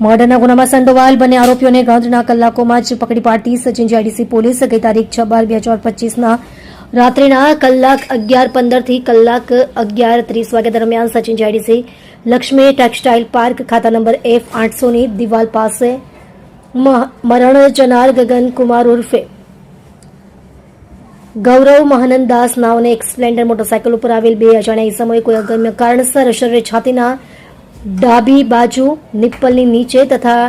મર્ડરના ગુનામાં સંડોવાયેલ બંને આરોપીઓને ગણતરીના કલાકોમાં જ પકડી પાડતી સચિન જીઆઈડીસી પોલીસ ગઈ તારીખ છ બાર બે હજાર પચીસના રાત્રિના કલાક અગિયાર પંદરથી કલાક અગિયાર ત્રીસ વાગ્યા દરમિયાન Sachin GIDC Lakshmi textile park ખાતા નંબર એફ આઠસોની દિવાલ પાસે મરણ જનાર ગગન કુમાર ઉર્ફે ગૌરવ મહાનંદાસ નાવને એક સ્પ્લેન્ડર મોટરસાયકલ ઉપર આવેલ બે અજાણ્યા ઈસમોએ કોઈ અગમ્ય કારણસર શરીરે છાતીના ડાબી બાજુ નિપ્પલની નીચે તથા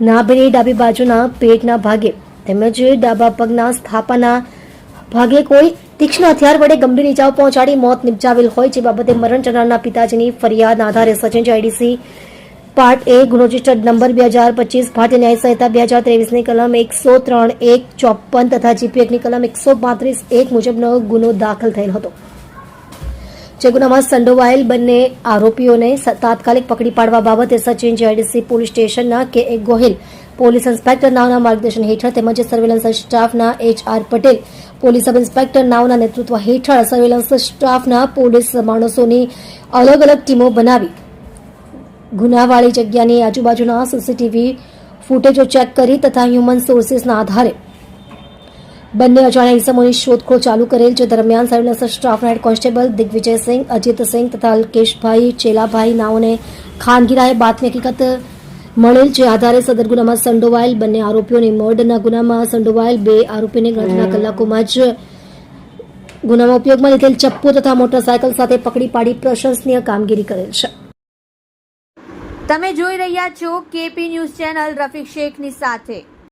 નાભીની ડાબી બાજુના પેટના ભાગે તેમજ ડાબા પગના સ્થાપાના ભાગે કોઈ તીક્ષ્ણ હથિયાર વડે ગંભીર ઇજાઓ પહોંચાડી મોત નિપજાવેલ હોય જે બાબતે મરણ જનારના પિતાજીની ફરિયાદના આધારે સચિન આઈડીસી પાર્ટ એ ગુનો નંબર બે હજાર પચીસ ભારતીય ન્યાય સંહિતા બે હજાર ત્રેવીસની કલમ એકસો ત્રણ એક ચોપન તથા જીપીએકની કલમ એકસો પાંત્રીસ એક મુજબનો ગુનો દાખલ થયેલ હતો. જે ગુનામાં સંડોવાયેલ બંને આરોપીઓને તાત્કાલિક પકડી પાડવા બાબતે સચિન જીઆઈડીસી પોલીસ સ્ટેશનના K A Gohil police inspector નાવના માર્ગદર્શન હેઠળ તેમજ સર્વેલન્સ સ્ટાફના H R Patel police sub inspector નાવના નેતૃત્વ હેઠળ સર્વેલન્સ સ્ટાફના પોલીસ માણસોની અલગ અલગ ટીમો બનાવી ગુનાવાળી જગ્યાની આજુબાજુના સીસીટીવી ફૂટેજો ચેક કરી તથા હ્યુમન સોર્સીસના આધારે બંને અજાણ્યા ઇસમોની શોધખોળ ચાલુ કરેલ જે દરમિયાન surveillance staff head constable Digvijaysinh Ajitsinh તથા અલ્કેશભાઈ ચેલાભાઈ નાઓને ખાનગીરાએ બાતમી હકીકત મળેલ જે આધારે સદર ગુનામાં સંડોવાયેલ બંને આરોપીઓની મર્ડરના ગુનામાં સંડોવાયેલ બે આરોપીને ગણતરીના કલાકોમાં જ ગુનામાં ઉપયોગમાં લીધેલ ચપ્પુ તથા મોટરસાયકલ સાથે પકડી પાડી પ્રશંસનીય કામગીરી કરેલ છે. તમે જોઈ રહ્યા છો કેપી ન્યૂઝ ચેનલ રફીક શેખની સાથે.